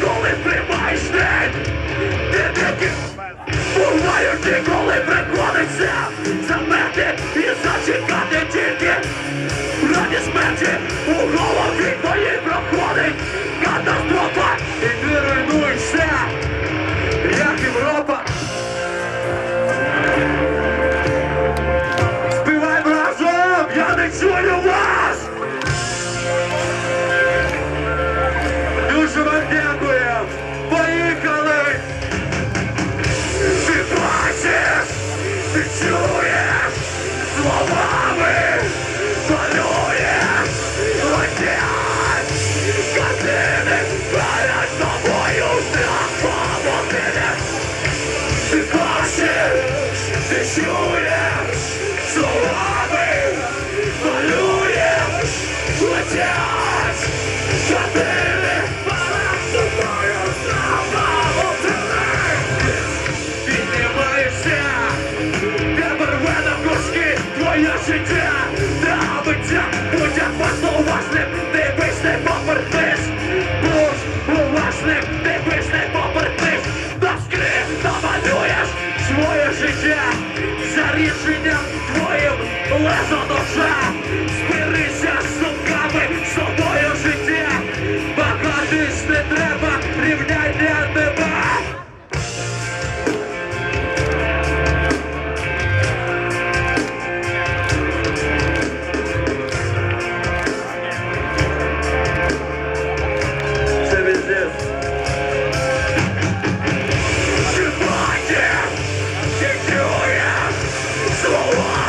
коли приймаєш день, ти тільки буваю ти, коли приходиться замети і зачекати тільки раді смерті. slip.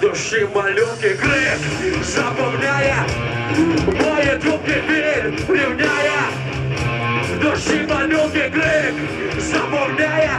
души малютки крик Заповняє мої трубки біль рівняє душі малютки крик Заповняє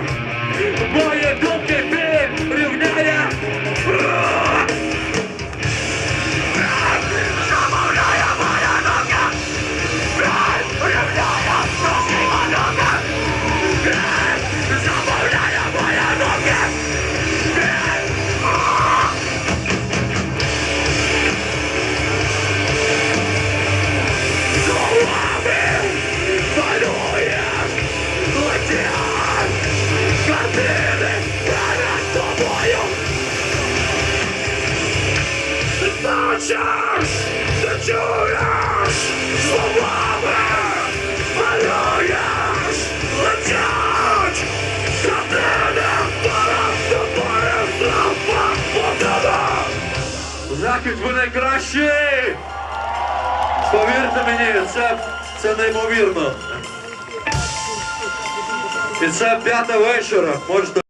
чаш, ти чуєш, словами малюєш, летять, картини перед тобою слава подана. Захід ви найкращий! Повірте мені, це, це неймовірно. І це п'ята вечора. можна...